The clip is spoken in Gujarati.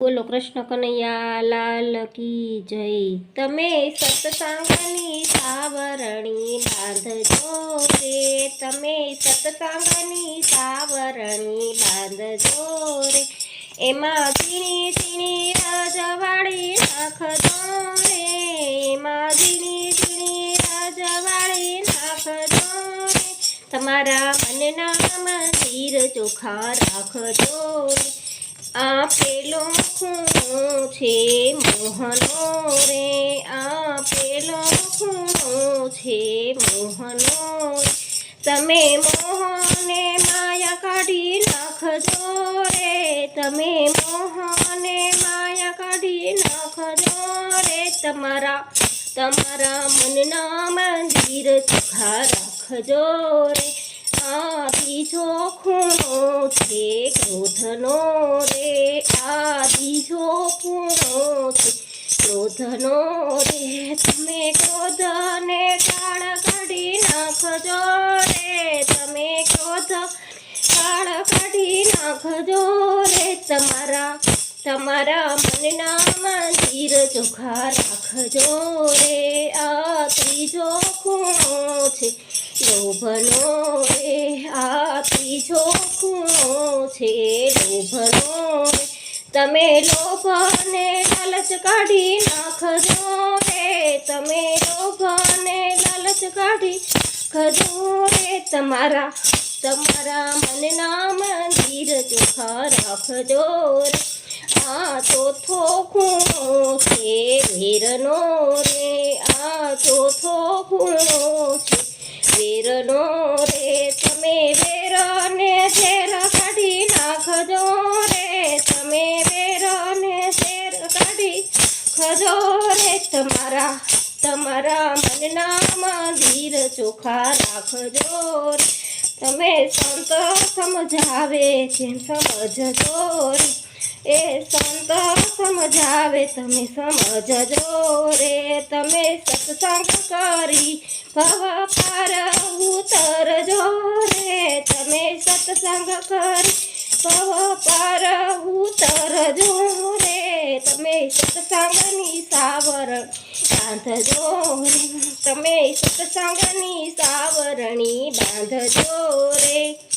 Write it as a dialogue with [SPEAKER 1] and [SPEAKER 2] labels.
[SPEAKER 1] બોલો કૃષ્ણ કનૈયા લાલ કી જય. તમે સતસાંગની સાવરણી બાંધજો રે. તમે સતસાંગની સાવરણી બાંધજો રે. એમાં ઝીણી ઝીણી રજવાડી નાખજો રે. એમાં ઝીણી ઝીણી રજવાડી નાખજો રે. તમારા મનના મંદિર ચોખા રાખજો આ પેલો ખૂણો છે, મોહનો રે આપેલો ખૂણો છે, મોહનો તમે મોહને માયા કાઢી નાખજો રે, તમે મોહને માયા કાઢી નાખજો રે. તમારા તમારા મનના મંદિર ચોખા રાખજો રે. આ બીજો ખૂણો છે, ક્રોધનો રે આ બીજો ક્રોધનો રે, તમે ક્રોધને કાળ કાઢી નાખજો રે, તમે ક્રોધ કાળ કાઢી નાખજો રે, તમારા તમારા મનના મંદિર ચોખા રાખજો રે, આ ત્રીજો ખૂણો છે લોભનો રે, આ ત્રીજો ખૂણો છે લોભનો તમે લોભને લાલચ કાઢી નાખજો રે. તમે લોભને લાલચ કાઢી ખજો રે. તમારા તમારા મનના મંદિર ચોખા રાખજો રે. આ ચોથો ખૂણો છે વીરનો રે. આ ચોથો ખૂણો ખજો રે તમારા તમારા મનના મંદિર ચોખ્ખા રાખજો રે તમે સંત સમજાવે છે સમજજો રે એ સંત સમજાવે તમે સમજજો રે તમે સત્સંગ કરી ભવ પાર ઉતરજો રે તમે સત્સંગ કરી ભવ પાર ઉતરજો રે તમે સત્સંગની સાવરણ. બાંધજો તમે સત્સંગની સાવરણી. બાંધજો રે.